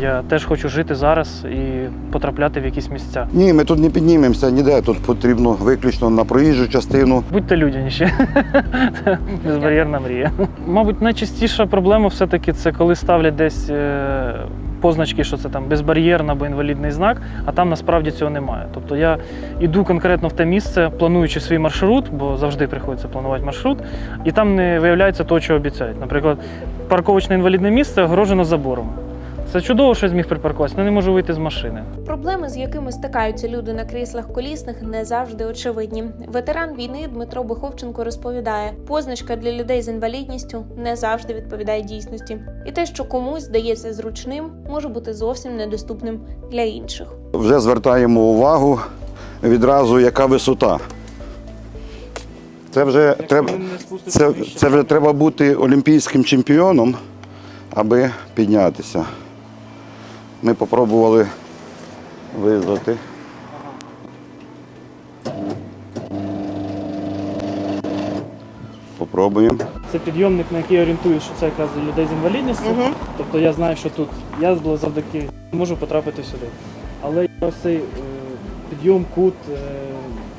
Я теж хочу жити зараз і потрапляти в якісь місця. Ні, ми тут не піднімемося ніде. Тут потрібно виключно на проїжджу частину. Будьте людяніші. Безбар'єрна мрія. Мабуть, найчастіша проблема все-таки це коли ставлять десь е, позначки, що це там безбар'єрна або інвалідний знак, а там насправді цього немає. Тобто я йду конкретно в те місце, плануючи свій маршрут, бо завжди приходиться планувати маршрут, і там не виявляється того, що обіцяють. Наприклад, парковочне інвалідне місце огорожено забором. Це чудово, що я зміг припаркуватися, але не можу вийти з машини. Проблеми, з якими стикаються люди на кріслах колісних, не завжди очевидні. Ветеран війни Дмитро Биховченко розповідає, позначка для людей з інвалідністю не завжди відповідає дійсності, і те, що комусь здається зручним, може бути зовсім недоступним для інших. Вже звертаємо увагу відразу, яка висота. Це вже треба, це, це вже треба бути олімпійським чемпіоном, аби піднятися. Ми спробували визвати. Попробуємо. Це підйомник, на який я орієнтуюсь, що це якраз для людей з інвалідністю. Тобто я знаю, що тут я завдяки можу потрапити сюди. Але ось цей е, підйом, кут, е,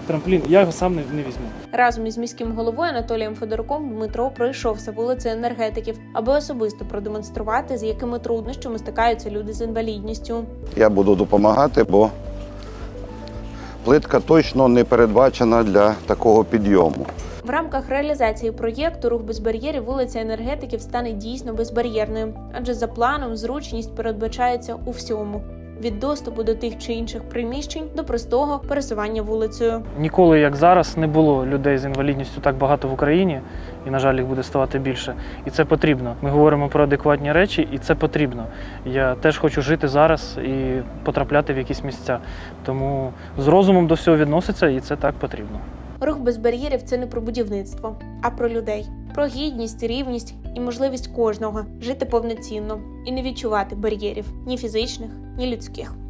трамплін, я його сам не, не візьму. Разом із міським головою Анатолієм Федоруком Дмитро пройшовся вулицею енергетиків, аби особисто продемонструвати, з якими труднощами стикаються люди з інвалідністю. Я буду допомагати, бо плитка точно не передбачена для такого підйому. В рамках реалізації проєкту рух без бар'єрів вулиця енергетиків стане дійсно безбар'єрною, адже за планом зручність передбачається у всьому. Від доступу до тих чи інших приміщень до простого пересування вулицею. Ніколи, як зараз, не було людей з інвалідністю так багато в Україні, і, на жаль, їх буде ставати більше. І це потрібно. Ми говоримо про адекватні речі, і це потрібно. Я теж хочу жити зараз і потрапляти в якісь місця. Тому з розумом до всього відноситься, і це так потрібно. Рух без бар'єрів це не про будівництво, а про людей, про гідність, рівність і можливість кожного жити повноцінно і не відчувати бар'єрів ні фізичних, ні людських.